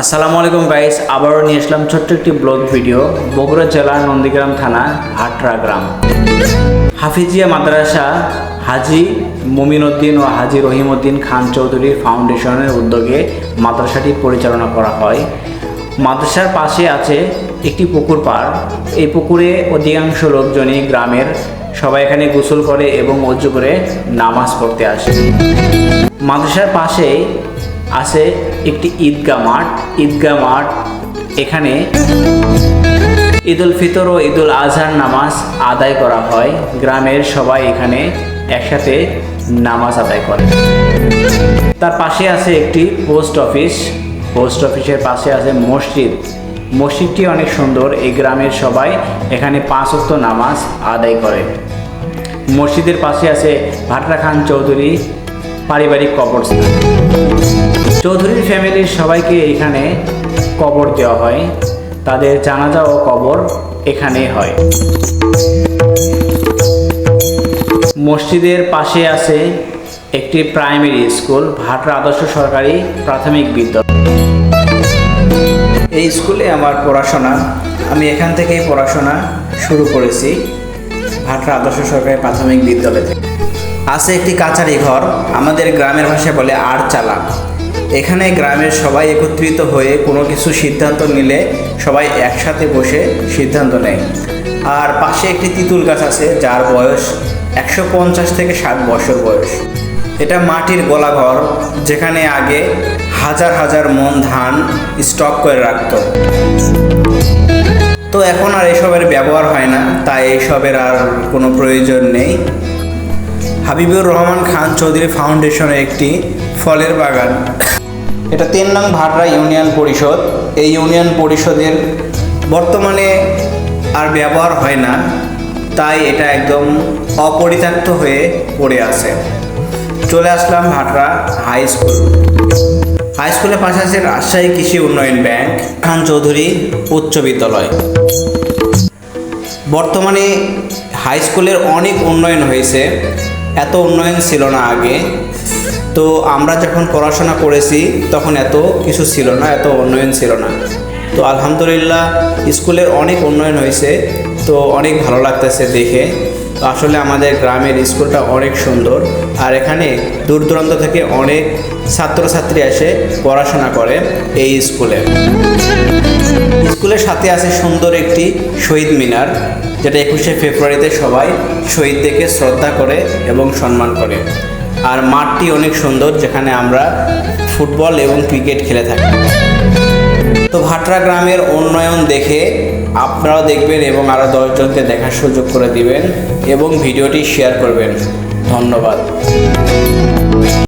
আসসালামু আলাইকুম গাইস আবারও নিয়ে আসলাম ছোট্ট একটি ব্লগ ভিডিও বগুড়া জেলার নন্দীগ্রাম থানা ভাটরা গ্রাম। হাফিজিয়া মাদ্রাসা, হাজি মুমিনউদ্দিন ও হাজি রহিমউদ্দিন খান চৌধুরীর ফাউন্ডেশনের উদ্যোগে মাদ্রাসাটি পরিচালনা করা হয়। মাদ্রাসার পাশে আছে একটি পুকুর পাড়। এই পুকুরে অধিকাংশ লোকজনই গ্রামের, সবাই এখানে গোসল করে এবং অজু করে নামাজ পড়তে আসে। মাদ্রাসার পাশে আছে একটি ঈদগাহ মাঠ ঈদগাহ মাঠ, এখানে ঈদ উল ফিতর ও ঈদ উল আজহার নামাজ আদায় করা হয়। গ্রামের সবাই এখানে একসাথে নামাজ আদায় করে। তার পাশে আছে একটি পোস্ট অফিস। পোস্ট অফিসের পাশে আছে মসজিদ। মসজিদটি অনেক সুন্দর। এই গ্রামের সবাই এখানে পাঁচ ওয়াক্ত নামাজ আদায় করে। মসজিদের পাশে আছে ভাটরা খান চৌধুরী পারিবারিক কবরস্থান। চৌধুরীর ফ্যামিলির সবাইকে এখানে কবর দেওয়া হয়। তাদের জানাজা ও কবর এখানে হয়। মসজিদের পাশে আছে একটি প্রাইমারি স্কুল, ভাটরা আদর্শ সরকারি প্রাথমিক বিদ্যালয়। এই স্কুলে আমার পড়াশোনা। আমি এখান থেকেই পড়াশোনা শুরু করেছি, ভাটরা আদর্শ সরকারি প্রাথমিক বিদ্যালয়। থেকে আছে একটি কাচারি ঘর, আমাদের গ্রামের ভাষায় বলে আর চালা এখানে গ্রামের সবাই একত্রিত হয়ে কোনো কিছু সিদ্ধান্ত নিলে সবাই একসাথে বসে সিদ্ধান্ত নেয়। আর পাশে একটি তিতুল গাছ আছে, যার বয়স একশো পঞ্চাশ থেকে ষাট বছর বয়স। এটা মাটির গোলাঘর, যেখানে আগে হাজার হাজার মন ধান স্টক করে রাখতো। তো এখন আর এসবের ব্যবহার হয় না, তাই এসবের আর কোনো প্রয়োজন নেই। হাবিবুর রহমান খান চৌধুরী ফাউন্ডেশনের একটি ফলের বাগান। এটা তিন নং ভাটরা ইউনিয়ন পরিষদ। এই ইউনিয়ন পরিষদের বর্তমানে আর ব্যবহার হয় না, তাই এটা একদম অপরিত্যক্ত হয়ে পড়ে আছে। চলে আসলাম ভাটরা হাই স্কুল। হাই স্কুলের পাশে আছে রাজশাহী কৃষি উন্নয়ন ব্যাংক, খান চৌধুরী উচ্চ বিদ্যালয়। বর্তমানে হাই স্কুলের অনেক উন্নয়ন হয়েছে। এত উন্নয়ন ছিল না আগে। তো আমরা যখন পড়াশোনা করেছি, তখন এত কিছু ছিল না, এত উন্নয়ন ছিল না। তো আলহামদুলিল্লাহ, স্কুলের অনেক উন্নয়ন হয়েছে, তো অনেক ভালো লাগতেছে দেখে। তো আসলে আমাদের গ্রামের স্কুলটা অনেক সুন্দর, আর এখানে দূর দূরান্ত থেকে অনেক ছাত্রছাত্রী এসে পড়াশোনা করে এই স্কুলে। স্কুলের সাথে আছে সুন্দর একটি শহীদ মিনার, যেটা একুশে ফেব্রুয়ারিতে সবাই শহীদদেরকে শ্রদ্ধা করে এবং সম্মান করে। আর মাঠটি অনেক সুন্দর, যেখানে আমরা ফুটবল এবং ক্রিকেট খেলে থাকি। তো ভাটরা গ্রামের উন্নয়ন দেখে আপনারাও দেখবেন এবং আরও দশজনকে দেখার সুযোগ করে দিবেন এবং ভিডিওটি শেয়ার করবেন। ধন্যবাদ।